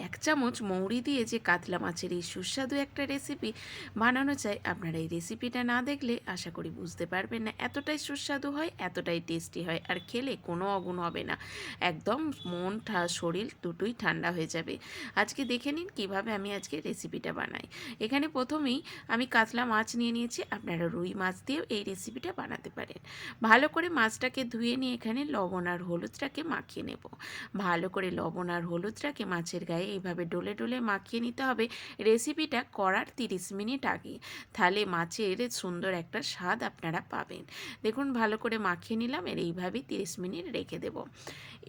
এক চামচ মৌরি দিয়ে যে কাতলা মাছের এই সুস্বাদু একটা রেসিপি বানানো চাই আপনারা এই রেসিপিটা না দেখলে আশা করি বুঝতে পারবেন না এতটাই সুস্বাদু হয়, এতটাই টেস্টি হয় আর খেলে কোনো অগুণ হবে না। একদম মন, ঠা- শরীর দুটোই ঠান্ডা হয়ে যাবে। আজকে দেখে নিন কীভাবে আমি আজকে রেসিপিটা বানাই। এখানে প্রথমেই আমি কাতলা মাছ নিয়ে নিয়েছি, আপনারা রুই মাছ দিয়েও এই রেসিপিটা বানাতে পারেন। ভালো করে মাছটাকে ধুয়ে নিয়ে এখানে লবণ আর হলুদটাকে মাখিয়ে নেব। ভালো করে লবণ আর হলুদটাকে মাছের গায়ে এইভাবে ডলে ডলে মাখিয়ে নিতে হবে। রেসিপিটা করার তিরিশ মিনিট আগে। তাহলে মাছের সুন্দর একটা স্বাদ আপনারা পাবেন। দেখুন, ভালো করে মাখিয়ে নিলাম, এর এইভাবেই তিরিশ মিনিট রেখে দেব।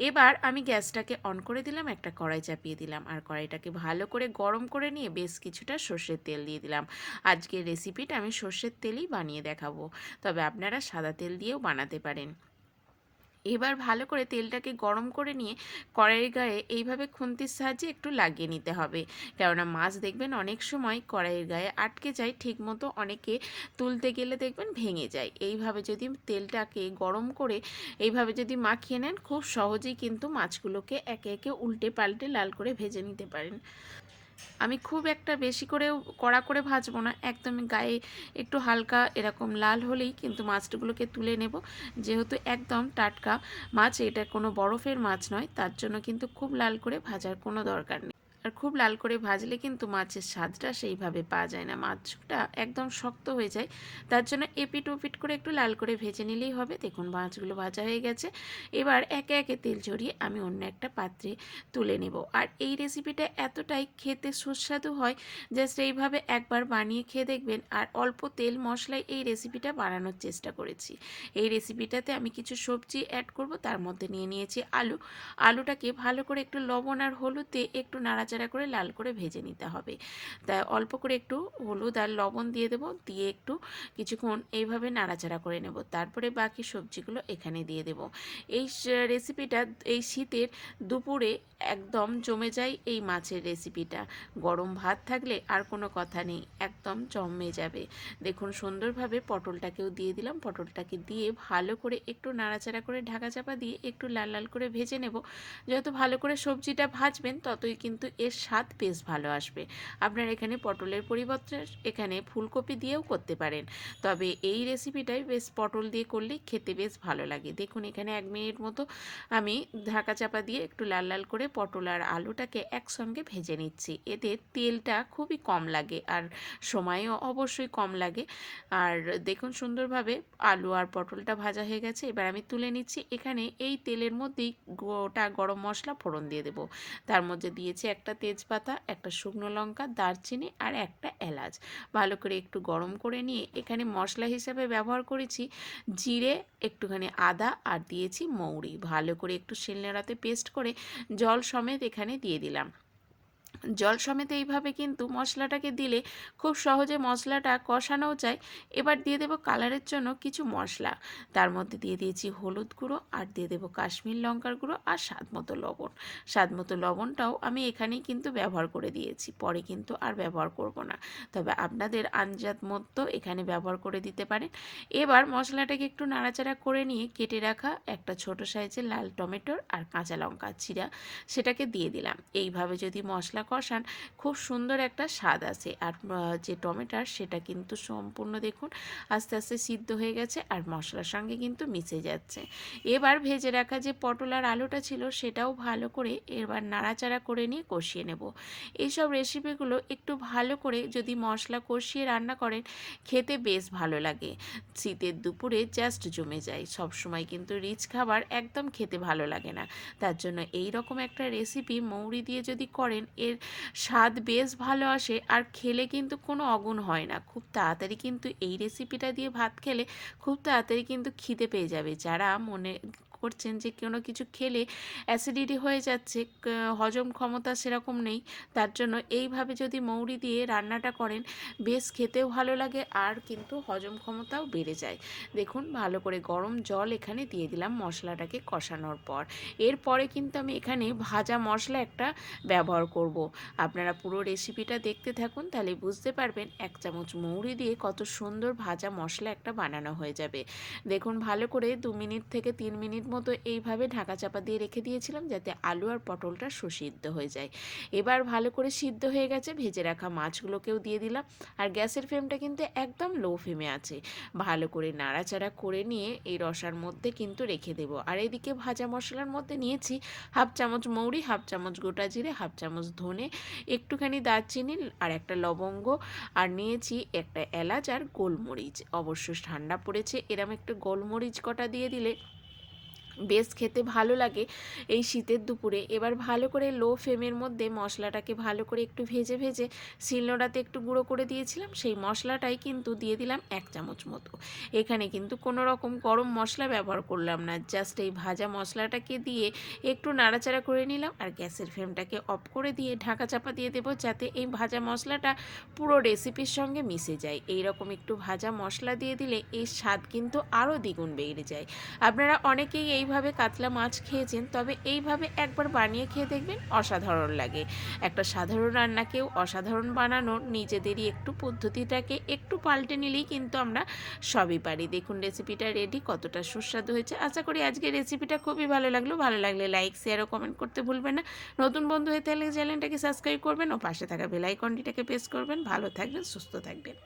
এবার আমি গ্যাসটাকে অন করে দিলাম, একটা কড়াই চাপিয়ে দিলাম। আর কড়াইটাকে ভালো করে গরম করে নিয়ে বেশ কিছুটা সর্ষের তেল দিয়ে দিলাম। আজকের রেসিপিটা আমি সর্ষের তেলেই বানিয়ে দেখাবো। তবে আপনারা সাদা তেল দিয়েও বানাতে পারেন। এবার ভালো করে তেলটাকে গরম করে নিয়ে কড়াইয়ের গায়ে এইভাবে খুন্তির সাহায্যে একটু লাগিয়ে নিতে হবে। কেননা মাছ দেখবেন অনেক সময় কড়াইয়ের গায়ে আটকে যায়, ঠিকমতো অনেকে তুলতে গেলে দেখবেন ভেঙে যায়। এইভাবে যদি তেলটাকে গরম করে এইভাবে যদি মাখিয়ে নেন, খুব সহজেই কিন্তু মাছগুলোকে একে একে উল্টে পাল্টে লাল করে ভেজে নিতে পারেন। আমি খুব একটা বেশি করেও কড়া করে ভাজবো না, একদমই গায়ে একটু হালকা এরকম লাল হলেই কিন্তু মাছগুলোকে তুলে নেব। যেহেতু একদম টাটকা মাছ, এটা কোনো বরফের মাছ নয়, তার জন্য কিন্তু খুব লাল করে ভাজার কোনো দরকার নেই। আর খুব লাল করে ভাজলে কিন্তু মাছের স্বাদটা সেইভাবে পাওয়া যায় না। মাছটা একদম শক্ত হয়ে যায়। তার জন্য এপিট ওপিট করে একটু লাল করে ভেজে নিলেই হবে। দেখুন মাছগুলো ভাজা হয়ে গেছে। এবার একে একে তেল ঝরিয়ে আমি অন্য একটা পাত্রে তুলে নেব। আর এই রেসিপিটা এতটাই খেতে সুস্বাদু হয় জাস্ট এইভাবে একবার বানিয়ে খেয়ে দেখবেন। আর অল্প তেল মশলায় এই রেসিপিটা বানানোর চেষ্টা করেছি। এই রেসিপিটাতে আমি কিছু সবজি অ্যাড করব, তার মধ্যে নিয়ে নিয়েছি আলু। আলুটাকে ভালো করে একটু লবণ আর হলুদে একটু একটু নাড়াচাড়া করে লাল করে ভেজে নিতে হবে। তা অল্প করে একটু হলুদ আর লবণ দিয়ে দেবো, দিয়ে একটু কিছুক্ষণ এইভাবে নাড়াচাড়া করে নেব। তারপরে বাকি সবজিগুলো এখানে দিয়ে দেব। এই রেসিপিটা এই শীতের দুপুরে একদম জমে যায় এই মাছের রেসিপিটা গরম ভাত থাকলে আর কোনো কথা নেই, একদম জমে যাবে। দেখুন সুন্দরভাবে পটলটাকেও দিয়ে দিলাম। পটলটাকে দিয়ে ভালো করে একটু নাড়াচাড়া করে ঢাকা চাপা দিয়ে একটু লাল লাল করে ভেজে নেব। যত ভালো করে সবজিটা ভাজবেন ততই কিন্তু এর স্বাদ বেশ ভালো আসবে। আপনারা এখানে পটলের পরিবর্তে এখানে ফুলকপি দিয়েও করতে পারেন। তবে এই রেসিপিটাই বেশ পটল দিয়ে করলে খেতে বেশ ভালো লাগে। দেখুন, এখানে এক মিনিট মতো আমি ঢাকা চাপা দিয়ে একটু লাল লাল করে পটল আর আলুটাকে একসঙ্গে ভেজে নিচ্ছি। এতে তেলটা খুবই কম লাগে আর সময়ও অবশ্যই কম লাগে। আর দেখুন, সুন্দরভাবে আলু আর পটলটা ভাজা হয়ে গেছে। এবার আমি তুলে নিচ্ছি। এখানে এই তেলের মধ্যেই গোটা গরম মশলা ফোড়ন দিয়ে দেবো। তার মধ্যে দিয়েছি একটা তেজপাতা, একটা শুকনো লঙ্কা, দারচিনি আর একটা এলাচ। ভালো করে একটু গরম করে নিয়ে এখানে মশলা হিসাবে ব্যবহার করেছি জিরে, একটুখানি আদা আর দিয়েছি মৌরি। ভালো করে একটু শিলনোড়াতে পেস্ট করে জল সমেত এখানে দিয়ে দিলাম। জল সমেত এইভাবে কিন্তু মশলাটাকে দিলে খুব সহজে মশলাটা কষানোও যায়। এবার দিয়ে দেবো কালারের জন্য কিছু মশলা। তার মধ্যে দিয়ে দিয়েছি হলুদ গুঁড়ো আর দিয়ে দেবো কাশ্মীর লঙ্কার গুঁড়ো আর স্বাদ মতো লবণ। স্বাদ মতো লবণটাও আমি এখানেই কিন্তু ব্যবহার করে দিয়েছি। পরে কিন্তু আর ব্যবহার করব না। তবে আপনাদের আঞ্জাত মতো এখানে ব্যবহার করে দিতে পারেন। এবার মশলাটাকে একটু নাড়াচাড়া করে নিয়ে কেটে রাখা একটা ছোট সাইজের লাল টমেটোর আর কাঁচা লঙ্কা চিরা সেটাকে দিয়ে দিলাম। এইভাবে যদি মশলা কষান, খুব সুন্দর একটা স্বাদ আসে আর যে টমেটার সেটা কিন্তু সম্পূর্ণ দেখুন আস্তে আস্তে সিদ্ধ হয়ে গেছে আর মশলার সঙ্গে কিন্তু মিশে যাচ্ছে। এবার ভেজে রাখা যে পটল আর আলুটা ছিল সেটাও ভালো করে এবার নাড়াচাড়া করে নিয়ে কষিয়ে নেব। এইসব রেসিপিগুলো একটু ভালো করে যদি মশলা কষিয়ে রান্না করেন, খেতে বেশ ভালো লাগে। শীতের দুপুরে জাস্ট জমে যায়। সব সময় কিন্তু রিচ খাবার একদম খেতে ভালো লাগে না। তার জন্য এই রকম একটা রেসিপি মৌরি দিয়ে যদি করেন, এর স্বাদ বেশ ভালো আসে আর খেলে কিন্তু কোনো অগুণ হয় না। খুব তাড়াতাড়ি কিন্তু এই রেসিপিটা দিয়ে ভাত খেলে খুব তাড়াতাড়ি কিন্তু খিদে পেয়ে যাবে। যারা মনে করছেন যে কোনো কিছু খেলে অ্যাসিডিটি হয়ে যাচ্ছে হজম ক্ষমতা সেরকম নেই, তার জন্য এইভাবে যদি মৌরি দিয়ে রান্নাটা করেন, বেশ খেতেও ভালো লাগে আর কিন্তু হজম ক্ষমতাও বেড়ে যায়। দেখুন, ভালো করে গরম জল এখানে দিয়ে দিলাম মশলাটাকে কষানোর পর। এরপরে কিন্তু আমি এখানে ভাজা মশলা একটা ব্যবহার করব। আপনারা পুরো রেসিপিটা দেখতে থাকুন, তাহলে বুঝতে পারবেন এক চামচ মৌরি দিয়ে কত সুন্দর ভাজা মশলা একটা বানানো হয়ে যাবে। দেখুন, ভালো করে দু মিনিট থেকে তিন মিনিট মতো এইভাবে ঢাকা চাপা দিয়ে রেখে দিয়েছিলাম যাতে আলু আর পটলটা সুসিদ্ধ হয়ে যায়। এবার ভালো করে সিদ্ধ হয়ে গেছে, ভেজে রাখা মাছগুলোকেও দিয়ে দিলাম। আর গ্যাসের ফ্লেমটা কিন্তু একদম লো ফ্লেমে আছে। ভালো করে নাড়াচাড়া করে নিয়ে এই রসার মধ্যে কিন্তু রেখে দেবো। আর এদিকে ভাজা মশলার মধ্যে নিয়েছি হাফ চামচ মৌরি, হাফ চামচ গোটা জিরে, হাফ চামচ ধনে, একটুখানি দারচিনি আর একটা লবঙ্গ। আর নিয়েছি একটা এলাচ আর গোলমরিচ। অবশ্য ঠান্ডা পড়েছে, এরম একটু গোলমরিচ কটা দিয়ে দিলে বেশ খেতে ভালো লাগে এই শীতের দুপুরে। এবার ভালো করে লো ফ্লেমের মধ্যে মশলাটাকে ভালো করে একটু ভেজে ভেজে শিলনোড়াতে একটু গুঁড়ো করে দিয়েছিলাম। সেই মশলাটাই কিন্তু দিয়ে দিলাম এক চামচ মতো। এখানে কিন্তু কোনো রকম গরম মশলা ব্যবহার করলাম না। জাস্ট এই ভাজা মশলাটাকে দিয়ে একটু নাড়াচাড়া করে নিলাম আর গ্যাসের ফ্লেমটাকে অফ করে দিয়ে ঢাকা চাপা দিয়ে দেবো যাতে এই ভাজা মশলাটা পুরো রেসিপির সঙ্গে মিশে যায়। এই রকম একটু ভাজা মশলা দিয়ে দিলে এই স্বাদ কিন্তু আরও দ্বিগুণ বেড়ে যায়। আপনারা অনেকেই এইভাবে কাতলা মাছ খেয়েছেন, তবে এইভাবে একবার বানিয়ে খেয়ে দেখবেন অসাধারণ লাগে। একটা সাধারণ রান্নাকেও অসাধারণ বানানোর নিজেদেরই একটু পদ্ধতিটাকে একটু পাল্টে নিলেই কিন্তু আমরা সবই পারি। দেখুন, রেসিপিটা রেডি কতটা সুস্বাদু হয়েছে। আশা করি আজকে রেসিপিটা খুবই ভালো লাগল। ভালো লাগলে লাইক শেয়ার ও কমেন্ট করতে ভুলবেন না। নতুন বন্ধু হয়ে থাকলে চ্যানেলটাকে সাবস্ক্রাইব করবেন ও পাশে থাকা বেল আইকনটিটাকে প্রেস করবেন। ভালো থাকবেন, সুস্থ থাকবেন।